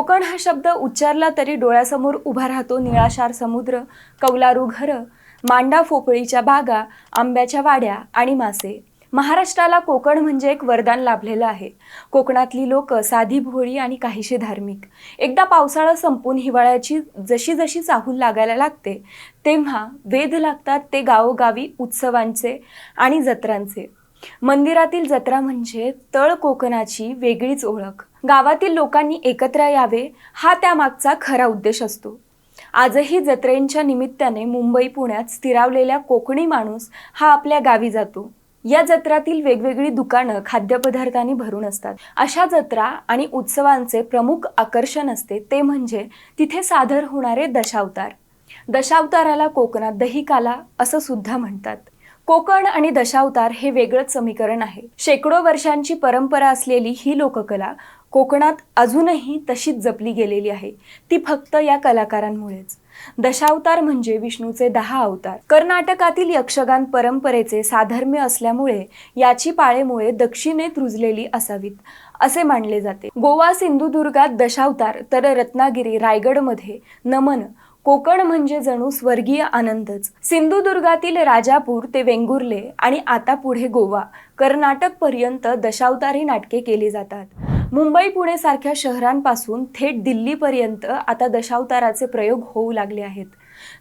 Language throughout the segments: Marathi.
कोकण हा शब्द उच्चारला तरी डोळ्यासमोर उभा राहतो निळाशार समुद्र कौलारू घरं मांडा फोपळीच्या बागा आंब्याच्या वाड्या आणि मासे. महाराष्ट्राला कोकण म्हणजे एक वरदान लाभलेलं आहे. कोकणातली लोक साधी भोळी आणि काहीशी धार्मिक. एकदा पावसाळा संपून हिवाळ्याची जशी जशी चाहूल लागायला लागते तेव्हा वेध लागतात ते गावोगावी उत्सवांचे आणि जत्रांचे. मंदिरातील जत्रा म्हणजे तळ कोकणाची वेगळीच ओळख. गावातील लोकांनी एकत्र यावे हा त्यामागचा खरा उद्देश असतो. आजही जत्रेंच्या निमित्ताने मुंबई पुण्यात स्थिरावलेल्या कोकणी माणूस हा आपल्या गावी जातो. या जत्रातील वेगवेगळी दुकानं खाद्यपदार्थांनी भरून असतात. अशा जत्रा आणि उत्सवांचे प्रमुख आकर्षण असते ते म्हणजे तिथे सादर होणारे दशावतार. दशावताराला कोकणात दहिकाला असं सुद्धा म्हणतात. कोकण आणि दशावतार हे वेगळंच समीकरण आहे. शेकडो वर्षांची परंपरा असलेली ही लोककला कोकणात अजूनही तशीच जपली गेलेली आहे. ती फक्त या कलाकारांमुळेच. दशावतार म्हणजे विष्णूचे दहा अवतार. कर्नाटकातील यक्षगान परंपरेचे साधर्म्य असल्यामुळे याची पाळेमुळे दक्षिणेत रुजलेली असावीत असे मानले जाते. गोवा सिंधुदुर्गात दशावतार तर रत्नागिरी रायगडमध्ये नमन कोकण म्हणजे जणू स्वर्गीय आनंदच. सिंधुदुर्गातील राजापूर ते वेंगुर्ले आणि आता पुढे गोवा कर्नाटक पर्यंत दशावतारी नाटके केली जातात. मुंबई पुणे सारख्या शहरांपासून थेट दिल्लीपर्यंत आता दशावताराचे प्रयोग होऊ लागले आहेत.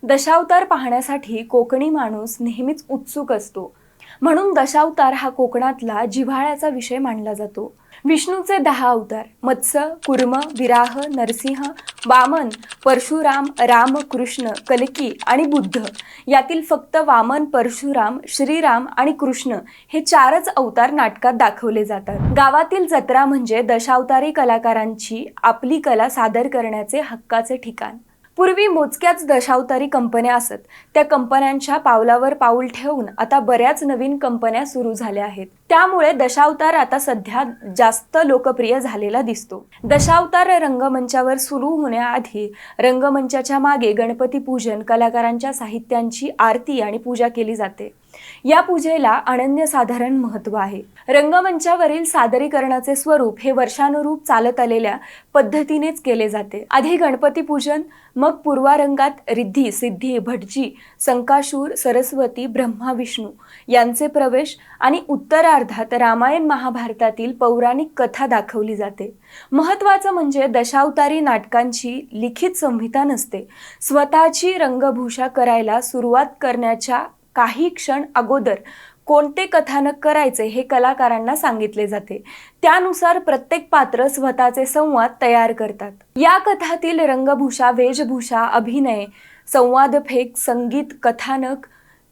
दशावतार पाहण्यासाठी कोकणी माणूस नेहमीच उत्सुक असतो. म्हणून दशावतार हा कोकणातला जिव्हाळ्याचा विषय मानला जातो. विष्णूचे दहा अवतार मत्स्य कुर्म विराह नरसिंह वामन परशुराम राम कृष्ण कलकी आणि बुद्ध. यातील फक्त वामन परशुराम श्रीराम आणि कृष्ण हे चारच अवतार नाटकात दाखवले जातात. गावातील जत्रा म्हणजे दशावतारी कलाकारांची आपली कला सादर करण्याचे हक्काचे ठिकाण. पूर्वी मोजक्याच दशावतारी कंपन्या असत. त्या कंपन्यांच्या पावलावर पाऊल ठेवून आता बऱ्याच नवीन कंपन्या सुरू झाल्या आहेत. त्यामुळे दशावतार आता सध्या जास्त लोकप्रिय झालेला दिसतो. दशावतार रंगमंचावर सुरू होण्याआधी रंगमंचाच्या मागे गणपती पूजन कलाकारांच्या साहित्यांची आरती आणि पूजा केली जाते. या पूजेला अनन्यसाधारण महत्त्व आहे. रंगमंचावरील सादरीकरणाचे स्वरूप हे वर्षानुरूप चालत आलेल्या पद्धतीनेच केले जाते. आधी गणपती पूजन मग पूर्वारंगात रिद्धी सिद्धी भटजी संकाशूर सरस्वती ब्रह्मा विष्णू यांचे प्रवेश आणि उत्तरार्धात रामायण महाभारतातील पौराणिक कथा दाखवली जाते. महत्वाचं म्हणजे दशावतारी नाटकांची लिखित संहिता नसते. स्वतःची रंगभूषा करायला सुरुवात करण्याच्या काही क्षण अगोदर कोणते कथानक करायचे हे कलाकारांना सांगितले जाते. त्यानुसार प्रत्येक पात्र स्वतःचे संवाद तयार करतात. या कथातील रंगभूषा वेशभूषा अभिनय संवादफेक संगीत कथानक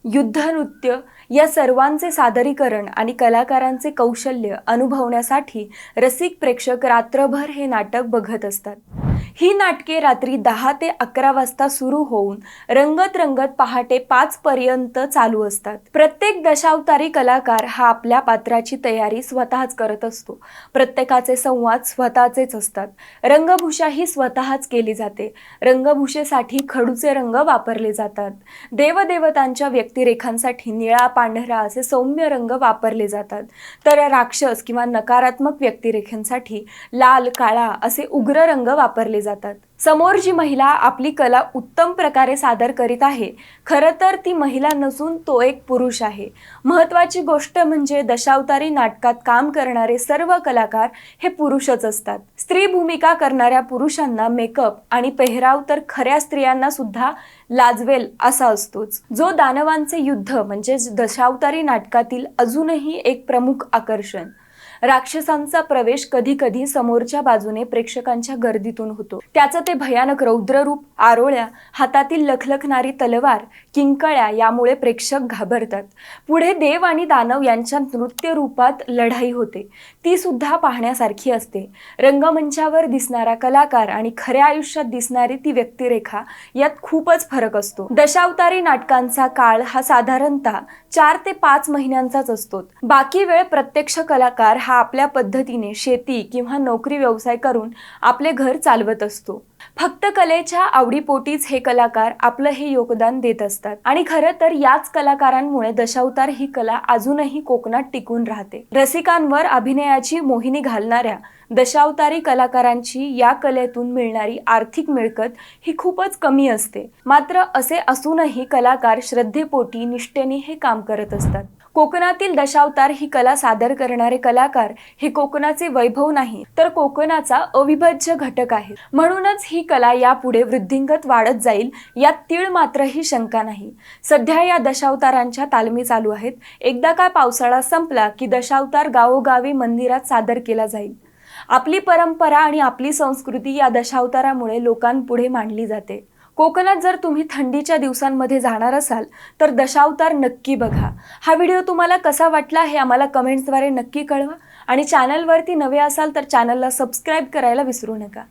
युद्धनृत्य या सर्वांचे सादरीकरण आणि कलाकारांचे कौशल्य अनुभवण्यासाठी रसिक प्रेक्षक रात्रभर हे नाटक बघत असतात. ही नाटके रात्री दहा ते अकरा वाजता सुरू होऊन रंगत रंगत पहाटे पाच पर्यंत चालू असतात. प्रत्येक दशावतारी कलाकार हा आपल्या पात्राची तयारी स्वतःच करत असतो. प्रत्येकाचे संवाद स्वतःचेच असतात. रंगभूषा ही स्वतःच केली जाते. रंगभूषेसाठी खडूचे रंग वापरले जातात. देवदेवतांच्या व्यक्तिरेखांसाठी निळा पांढरा असे सौम्य रंग वापरले जातात. तर राक्षस किंवा नकारात्मक व्यक्तिरेखांसाठी लाल काळा असे उग्र रंग वापरले जातात. समोर जी महिला आपली कला उत्तम प्रकारे सादर करीत आहे खरं तर ती महिला नसून तो एक पुरुष आहे. महत्वाची गोष्ट म्हणजे दशावतारी नाटकात काम करणारे सर्व कलाकार हे पुरुषच असतात. स्त्री भूमिका करणाऱ्या पुरुषांना मेकअप आणि पेहराव तर खऱ्या स्त्रियांना सुद्धा लाजवेल असा असतोच. जो दानवांचे युद्ध म्हणजे दशावतारी नाटकातील अजूनही एक प्रमुख आकर्षण. राक्षसांचा प्रवेश कधी कधी समोरच्या बाजूने प्रेक्षकांच्या गर्दीतून होतो. त्याचं ते भयानक रौद्ररूप आरोळ्या हातातील लखलखणारी तलवार किंकळ्या यामुळे प्रेक्षक घाबरतात. पुढे देव आणि दानव यांच्या नृत्य रूपात लढाई होते. ती सुद्धा पाहण्यासारखी असते. रंगमंचावर दिसणारा कलाकार आणि खऱ्या आयुष्यात दिसणारी ती व्यक्तिरेखा यात खूपच फरक असतो. दशावतारी नाटकांचा काळ हा साधारणतः चार ते पाच महिन्यांचाच असतो. बाकी वेळ प्रत्यक्ष कलाकार हा आपल्या पद्धतीने शेती किंवा नोकरी व्यवसाय करून आपले घर चालवत असतो. फक्त कलेच्या आवडीपोटीच हे कलाकार आपलं हे योगदान देत असतात. आणि खरं तर याच कलाकारांमुळे दशावतार ही कला अजूनही कोकणात टिकून राहते. रसिकांवर अभिनयाची मोहिनी घालणाऱ्या दशावतारी कलाकारांची या कलेतून मिळणारी आर्थिक मिळकत ही खूपच कमी असते. मात्र असे असूनही कलाकार श्रद्धेपोटी निष्ठेने हे काम करत असतात. कोकणातील दशावतार ही कला सादर करणारे कलाकार हे कोकणाचे वैभव नाही तर कोकणाचा अविभाज्य घटक आहे म्हणूनच ही कला यापुढे वृद्धिंगत वाढत जाईल यात तीळ मात्रही शंका नाही. सध्या या दशावतारांच्या तालमी चालू आहेत. एकदा का पावसाळा संपला की दशावतार गावोगावी मंदिरात सादर केला जाईल. आपली परंपरा आणि आपली संस्कृती या दशावतारामुळे लोकांपुढे मांडली जाते. कोकणात जर तुम्ही थंडीच्या दिवसांमध्ये जाणार असाल तर दशावतार नक्की बघा. हा व्हिडिओ तुम्हाला कसा वाटला हे आम्हाला कमेंट्सद्वारे नक्की कळवा. आणि चॅनलवरती नवे असाल तर चॅनलला सबस्क्राईब करायला विसरू नका.